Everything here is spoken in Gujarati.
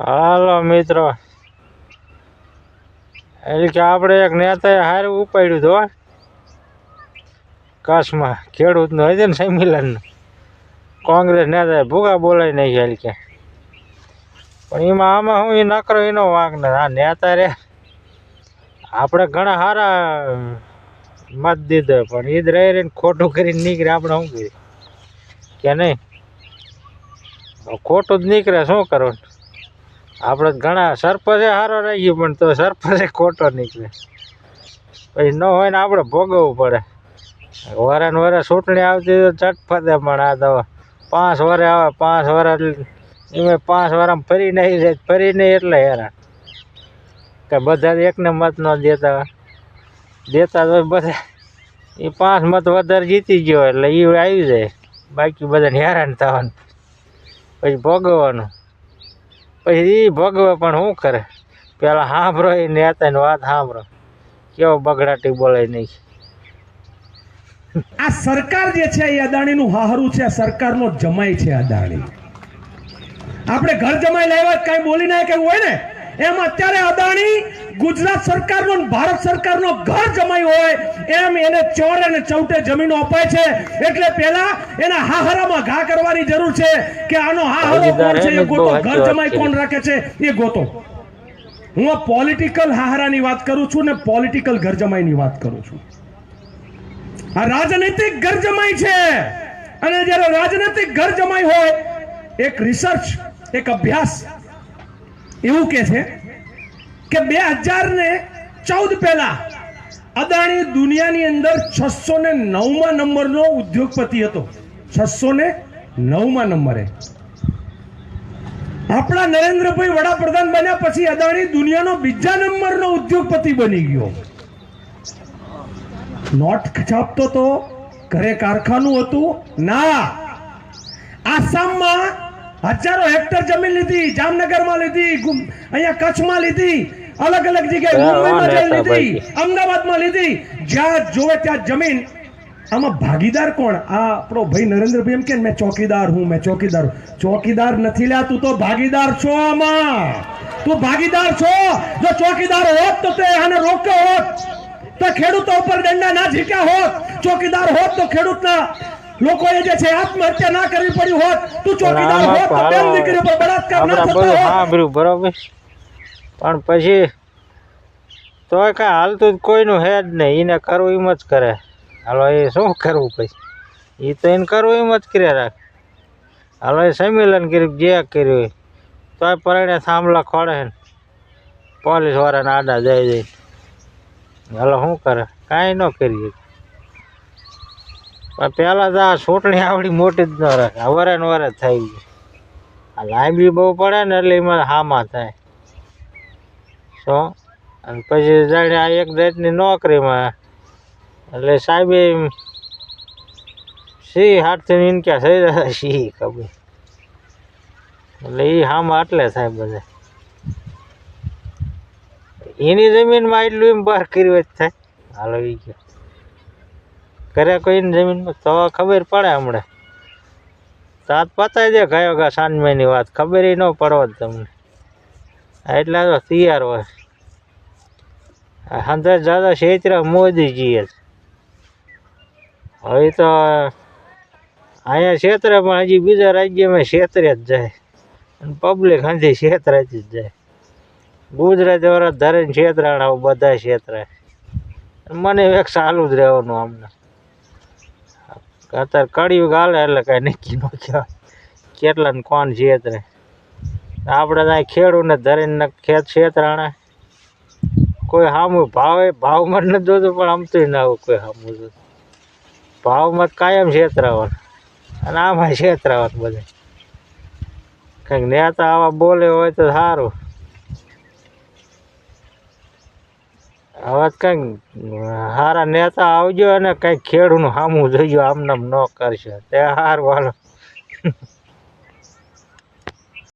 હાલો મિત્રો. એટલે કે આપણે એક નેતાએ હારું ઉપાડ્યું હો. કચ્છમાં ખેડૂતનું હજી ને સંમેલનનું. કોંગ્રેસ નેતાએ ભૂગા બોલાવી નાખ્યા એટલે કે. પણ એમાં આમાં હું એ નકરો એનો વાંક ને આ નેતા રે, આપણે ઘણા સારા મત દીધો પણ ઈદ રહી રહીને ખોટું કરીને નીકળે આપણે શું કરીએ? કે નહીં? ખોટું જ નીકળે, શું કરવાનું? આપણે ઘણા સરપંચે સારો રહી ગયો, પણ તો સરપંચે ખોટો નીકળે. પછી ન હોય ને આપણે ભોગવવું પડે. વરે ને વરે ચૂંટણી આવતી તો ચટફતે પણ આ તો પાંચ વરે આવે, પાંચ વરે એમાં પાંચ વરામાં ફરી નહીં જાય, ફરી નહીં એટલે હેરાન. કે બધા એકને મત ન દેતા. દેતા તો બધા એ પાંચ મત વધારે જીતી ગયો એટલે એ આવી જાય. બાકી બધાને હેરાન થવાનું. પછી ભોગવવાનું. પછી એ પણ શું કરે? પેલા સાંભળો એ નેતાની વાત સાંભળો કેવો બગડાટી બોલાય નહીં. આ સરકાર જે છે, એ અદાણીનું હાહરું છે. સરકાર સરકારનો જમાઈ છે અદાણી. આપણે ઘર જમાઈ લાવ્યા કાંઈ બોલી ના કેવું હોય ને? એમ અત્યારે અદાણી ગુજરાત સરકારનો ભારત સરકારનો ઘર જમાઈ હોય એમ એને ચોર અને ચૌટે જમીનો અપાય છે. એટલે પહેલા એના હાહરામાં ઘા કરવાની જરૂર છે કે આનો હાહરો કોણ છે? એ ગોતો. ઘર જમાઈ કોણ રાખે છે? એ ગોતો. હું આ પોલિટિકલ હાહરાની વાત કરું છું ને પોલિટિકલ ઘર જમાઈની વાત કરું છું. આ રાજનૈતિક ઘર જમાઈ છે. અને જ્યારે રાજનૈતિક ઘર જમાઈ હોય એક રિસર્ચ એક અભ્યાસ એવું કે છે કે બે હજાર ને ચૌદ પહેલા અદાણી દુનિયાની અંદર છસો ને નવમાં નંબરનો ઉદ્યોગપતિ હતો. છસો ને નવમાં નંબરે. આપણા નરેન્દ્રભાઈ વડાપ્રધાન બન્યા પછી અદાણી દુનિયાનો બીજા નંબરનો ઉદ્યોગપતિ બની ગયો. નોટ છાપતો તો ઘરે કારખાનું હતું? ના. આસામમાં હજારો હેક્ટર જમીન લીધી, જામનગરમાં લીધી અહીંયા કચ્છમાં લીધી. અલગ અલગ જગ્યાએ મુંબઈમાં લીધી અમદાવાદમાં લીધી. જ્યાં જોવે ત્યાં જમીન. આમાં ભાગીદાર કોણ? આ આપણો ભાઈ નરેન્દ્રભાઈ એમ કે મેં ચોકીદાર હું મેં ચોકીદાર ચોકીદાર નથી લ્યા તું તો ભાગીદાર છો આમાં. તું ભાગીદાર છો. જો ચોકીદાર હોત તો તે આને રોક્યો હોત. તો ખેડૂતો ઉપર દંડા ના ઝીક્યા હોત. ચોકીદાર હોત તો ખેડૂતના લોકોએ જે છે આત્મહત્યા ના કરવી પડી હોત. તું ચોકીદાર હોત તો બેન દીકરી ઉપર બળાત્કાર ના થતો હોત. બરોબર. પણ પછી તોય કાંઈ હાલતું જ કોઈનું હે જ નહીં એને કરવું એમ જ કરે. હાલો, એ શું કરવું પછી? એ તો એને કરવું એમ જ કર્યા રાખ. હાલો, એ સંમેલન કર્યું, જે કર્યું તોય પરણે થાંભલા ખોડે ને પોલીસ વાળાને આડા જઈ જાય. હાલો, શું કરે? કાંઈ ન કરીએ. પણ પહેલાં તો આ ચૂંટણી આવડી મોટી જ ન રાખે. વરે ને વરે થઈ ગઈ. આ લાંબી બહુ પડે ને એટલે એમાં હામાં થાય. શું અને પછી જાણે આ એક જાતની નોકરીમાં. એટલે સાહેબે સી હાથથી ઇનક્યા થઈ રહ્યા સી ખબર. એટલે એ હામાં આટલે સાહેબ બધા. એની જમીનમાં એટલું એમ બહાર કર્યું જ થાય. હાલો એ ગયો. કર્યા કોઈની જમીનમાં તો ખબર પડે હમણાં. તાત પતાવી દે ગયો ગા સાંજમાંની વાત. ખબર ન પડવા જ તમને. એટલા તો તૈયાર હોય. અંદર દાદા ક્ષેત્ર મોદીજી જ હવે તો અહીંયા ક્ષેત્ર પણ હજી બીજા રાજ્યમાં ક્ષેત્રે જ જાય. અને પબ્લિક હજી ક્ષેત્ર જ જાય. ગુજરાત વાળા ધરીને ક્ષેત્રાણા બધા ક્ષેત્ર મને એક ચાલુ જ રહેવાનું અમને અત્યારે કળિયુગ હાલે એટલે કાંઈ નક્કી ન કહેવાય. કેટલા ને કોણ ક્ષેત્રે આપણે ત્યાં ખેડૂને ધરીને ખેત છેતરાણે કોઈ સામું ભાવે, ભાવમાં નથી જોતું, પણ આમતું ના હોય કોઈ સામું જોતું. ભાવમાં કાયમ છેતરાવાનું અને આમાં છેતરાવાનું બધે. કંઈક નેતા આવા બોલે હોય તો સારું. હવે કંઈક સારા નેતા આવજો અને કંઈક ખેડૂનું સામું જોઈજો આમને ન કરશે. તે સારું હાલો.